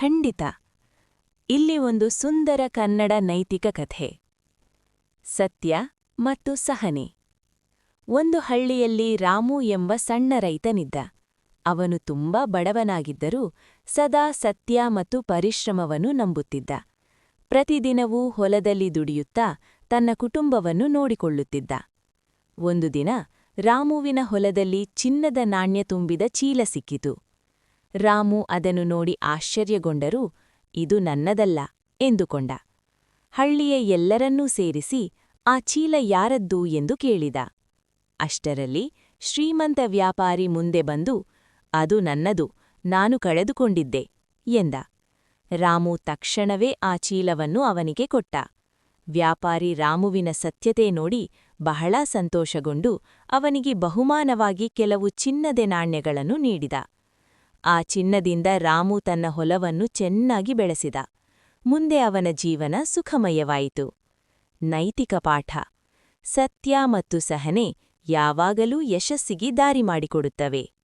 ಖಂಡಿತ. ಇಲ್ಲಿ ಒಂದು ಸುಂದರ ಕನ್ನಡ ನೈತಿಕ ಕಥೆ. ಸತ್ಯ ಮತ್ತು ಸಹನೆ. ಒಂದು ಹಳ್ಳಿಯಲ್ಲಿ ರಾಮು ಎಂಬ ಸಣ್ಣ ರೈತನಿದ್ದ. ಅವನು ತುಂಬಾ ಬಡವನಾಗಿದ್ದರೂ ಸದಾ ಸತ್ಯ ಮತ್ತು ಪರಿಶ್ರಮವನ್ನು ನಂಬುತ್ತಿದ್ದ. ಪ್ರತಿದಿನವೂ ಹೊಲದಲ್ಲಿ ದುಡಿಯುತ್ತಾ ತನ್ನ ಕುಟುಂಬವನ್ನು ನೋಡಿಕೊಳ್ಳುತ್ತಿದ್ದ. ಒಂದು ದಿನ ರಾಮುವಿನ ಹೊಲದಲ್ಲಿ ಚಿನ್ನದ ನಾಣ್ಯ ತುಂಬಿದ ಚೀಲ ಸಿಕ್ಕಿತು. ರಾಮು ಅದನ್ನು ನೋಡಿ ಆಶ್ಚರ್ಯಗೊಂಡರೂ, ಇದು ನನ್ನದಲ್ಲ, ಎಂದುಕೊಂಡ. ಹಳ್ಳಿಯ ಎಲ್ಲರನ್ನೂ ಸೇರಿಸಿ ಆ ಚೀಲ ಯಾರದ್ದು ಎಂದು ಕೇಳಿದ. ಅಷ್ಟರಲ್ಲಿ ಶ್ರೀಮಂತ ವ್ಯಾಪಾರಿ ಮುಂದೆ ಬಂದು, ಅದು ನನ್ನದು, ನಾನು ಕಳೆದುಕೊಂಡಿದ್ದೆ, ಎಂದ. ರಾಮು ತಕ್ಷಣವೇ ಆ ಚೀಲವನ್ನು ಅವನಿಗೆ ಕೊಟ್ಟ. ವ್ಯಾಪಾರಿ ರಾಮುವಿನ ಸತ್ಯತೆ ನೋಡಿ ಬಹಳ ಸಂತೋಷಗೊಂಡು ಅವನಿಗೆ ಬಹುಮಾನವಾಗಿ ಕೆಲವು ಚಿನ್ನದೆ ನಾಣ್ಯಗಳನ್ನು ನೀಡಿದ. ಆ ಚಿನ್ನದಿಂದ ರಾಮು ತನ್ನ ಹೊಲವನ್ನು ಚೆನ್ನಾಗಿ ಬೆಳೆಸಿದ. ಮುಂದೆ ಅವನ ಜೀವನ ಸುಖಮಯವಾಯಿತು. ನೈತಿಕ ಪಾಠ. ಸತ್ಯ ಮತ್ತು ಸಹನೆ ಯಾವಾಗಲೂ ಯಶಸ್ಸಿಗೆ ದಾರಿ ಮಾಡಿಕೊಡುತ್ತವೆ.